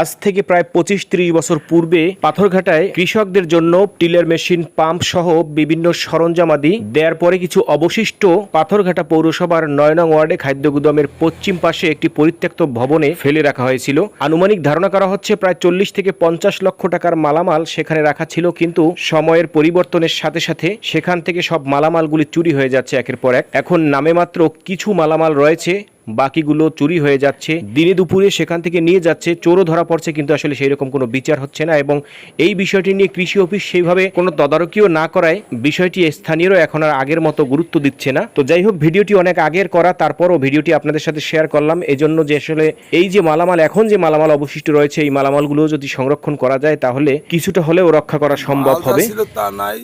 আজ থেকে প্রায় পঁচিশ ত্রিশ বছর পূর্বে পাথরঘাটায় কৃষকদের জন্য টিলার মেশিন, পাম্প সহ বিভিন্ন সরঞ্জামাদি দেওয়ার পরে কিছু অবশিষ্ট পাথরঘাটা পৌরসভার নয় ওয়ার্ডে খাদ্য গুদামের পশ্চিম পাশে একটি পরিত্যক্ত ভবনে ফেলে রাখা হয়েছিল। আনুমানিক ধারণা করা হচ্ছে প্রায় চল্লিশ থেকে পঞ্চাশ লক্ষ টাকার মালামাল সেখানে রাখা ছিল, কিন্তু সময়ের পরিবর্তনের সাথে সাথে সেখান থেকে সব মালামালগুলি চুরি হয়ে যাচ্ছে একের পর এক। এখন নামে মাত্র কিছু মালামাল রয়েছে বাকিগুলো চুরি হয়ে যাচ্ছে। দিনে দুপুরে সেখান থেকে নিয়ে যাচ্ছে। চোরও ধরা পড়ছে কিন্তু আসলে সেই রকম কোনো বিচার হচ্ছে না এবং এই বিষয়টি নিয়ে কৃষি অফিস সেইভাবে কোনো তদারকিও না করায় বিষয়টি স্থানীয়রা এখন আর আগের মতো গুরুত্ব দিচ্ছে না। তো যাই হোক ভিডিওটি অনেক আগের করা তারপরও ভিডিওটি আপনাদের সাথে শেয়ার করলাম। এজন্য যে আসলে এই যে মালামাল এখন যে মালামাল অবশিষ্ট রয়েছে এই মালামালগুলো যদি সংরক্ষণ করা যায় তাহলে কিছুটা হলেও রক্ষা করা সম্ভব হবে। তা নাই।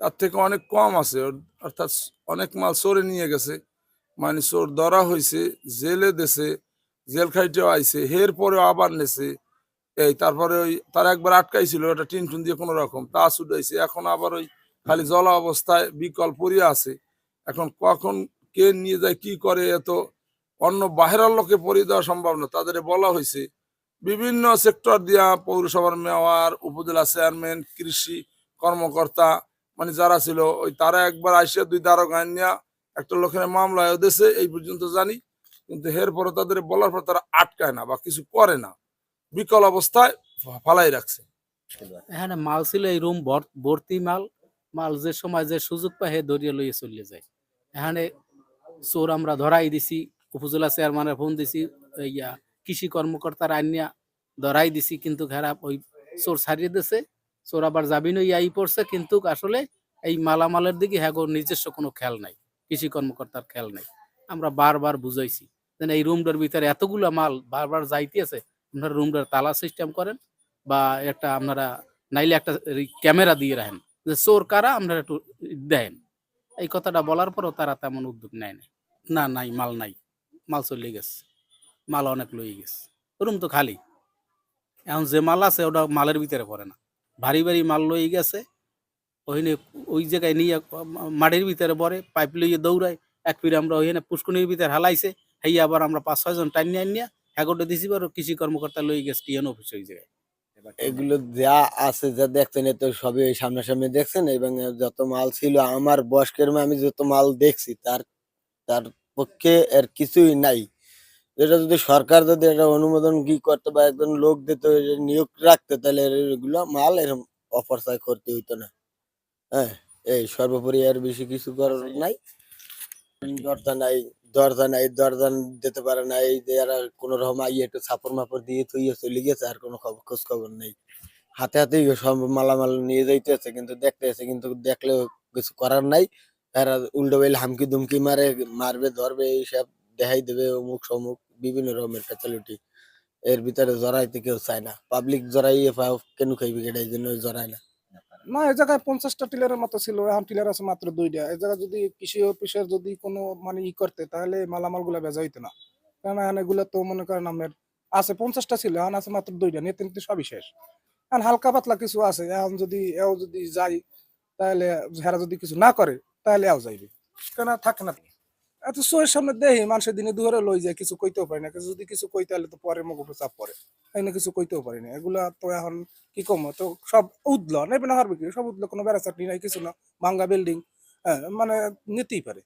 তার থেকে অনেক কম আছে। অর্থাৎ অনেক মাল সরে নিয়ে গেছে। মানে চোর ধরা হয়েছে জেলে দেশে জেল খাইটেও আইছে, হের পরেও আবার নেছে। এই তারপরে ওই তার একবার আটকাইছিল, ওটা টিন টুন দিয়ে কোনো রকম তা ছুটাইছে এখন আবার ওই খালি জলা অবস্থায় বিকল আছে। এখন কখন কে নিয়ে যায়, কি করে, এত অন্য বাহিরের লোকে পরিয়ে দেওয়া সম্ভব না। তাদের বলা হয়েছে বিভিন্ন সেক্টর দিয়া পৌরসভার মেয়র, উপজেলা চেয়ারম্যান, কৃষি কর্মকর্তা মানে যারা ছিল, ওই তারা একবার আসিয়া দুই দারোগা নিয়ে একটা লোকের মামলায় দেশে এই পর্যন্ত জানি। কিন্তু এর পরে তাদের বলার পর তারা আটকায় না বা কিছু করে না। বিকল অবস্থায় ফালাই রাখছে। এখানে মাল ছিল এই রুম ভর্তি মাল। মাল যে সময় যে সুযোগ পায়, হে দরিয়া লইয়ে চলে যায়। এখানে চোর আমরা ধরাই দিছি, উপজেলা চেয়ারম্যানের ফোন দিছি ইয়া, কৃষি কর্মকর্তার আনিয়া ধরাই দিছি, কিন্তু খারাপ, ওই চোর ছাড়িয়ে দিছে। চোর আবার যাবি নই আই পড়ছে, কিন্তু আসলে এই মালামালের দিকে হ্যাঁ নিজস্ব কোনো খেয়াল নাই। কৃষি কর্মকর্তার খেয়াল নাই। আমরা বারবার বুঝাইছি যেন এই রুমটার ভিতরে এতগুলা মাল বারবার যাইতে আছে আপনারা রুমটার তালা সিস্টেম করেন বা একটা আপনারা নাইলে একটা ক্যামেরা দিয়ে রাখেন যে চোর কারা আপনারা একটু দেন এই কথাটা বলার পরও তারা তেমন উদ্যোগ নেয় না না, নাই, মাল নাই, মাল চলে গেছে, মাল অনেক লই গেছে, রুম তো খালি। এখন যে মাল আছে ওটা মালের ভিতরে পড়ে না। ভারী ভারী মাল লই গেছে ওইখানে ওই জায়গায় নিয়ে মাটির ভিতরে পড়ে পাইপ লইয়ে দৌড়ায়, এক ফিরে আমরা ওইখানে পুষ্কনির ভিতরে হালাইছে, হেই আবার আমরা পাঁচ, ছয় জন টাইন নিয়ে নিয়ে হ্যাগোটা দিছি পারো কৃষি কর্মকর্তা লই গেছে টিএন অফিস ওই জায়গায়। এগুলো যা আছে যা দেখছেন, এ তো সবই ওই সামনাসামনি দেখছেন, এবং যত মাল ছিল, আমার বয়স্কের আমি যত মাল দেখছি, তার তার পক্ষে এর কিছুই নাই। এটা যদি সরকার যদি এটা অনুমোদন কি করতে বা একজন লোক দিত, নিয়োগ রাখতে, তাহলে এগুলো মাল এরকম অপরচয় করতে হইতো না। হ্যাঁ এই সর্বোপরি আর বেশি কিছু করার নাই। দরজা নাই দরজা নাই দরজা দিতে পারে না এই যে এরা কোনো রকম আইয়ে একটু ছাপড় মাপড় দিয়ে থইয়ে চলে গেছে আর কোনো খবর খোঁজ খবর নেই। হাতে হাতে সব মালামাল নিয়ে যাইতেছে কিন্তু দেখতেছে কিন্তু দেখলেও কিছু করার নাই। এরা উল্টো বেল হামকি দুমকি মারে মারবে ধরবে এইসব দেখাই দেবে অমুক সমুক বিভিন্ন রকমের ফ্যাসিলিটি এর ভিতরে জড়াইতে কেউ চায় না। পাবলিক জড়াইয়ে কেন খাইবে এটা এই জন্য জড়ায় না। না এই জায়গায় পঞ্চাশটা টিলারের মতো ছিল, এখন টিলার আছে মাত্র দুইটা। এই জায়গায় যদি কৃষি অফিসের যদি কোনো মানে ই করতে, তাহলে মালামালগুলা বেজা হইতো না। কারণ এখন এগুলো তো মনে করেন আপনার আছে, পঞ্চাশটা ছিল, এখন আছে মাত্র দুইটা, নিয়ে তিনটে সবই শেষ। এখন হালকা পাতলা কিছু আছে, এখন যদি এও যদি যাই, তাহলে হেরা যদি কিছু না করে, তাহলে এও যাইবে। কেন থাকে না। এত চোরের সামনে দেহি, মানুষের দিনে দুয়ারে লই যায়, কিছু কইতেও পারি না যদি কিছু কইতে হলে তো পরে মুখ চাপ পড়ে। এখানে কিছু কইতেও পারি না এগুলা তো এখন কি কম? তো সব উদল নেবে না হারবে কি? সব উদল, কোনো বেড়া চাটনি নাই কিছু না। ভাঙ্গা বিল্ডিং হ্যাঁ মানে নিতেই পারে।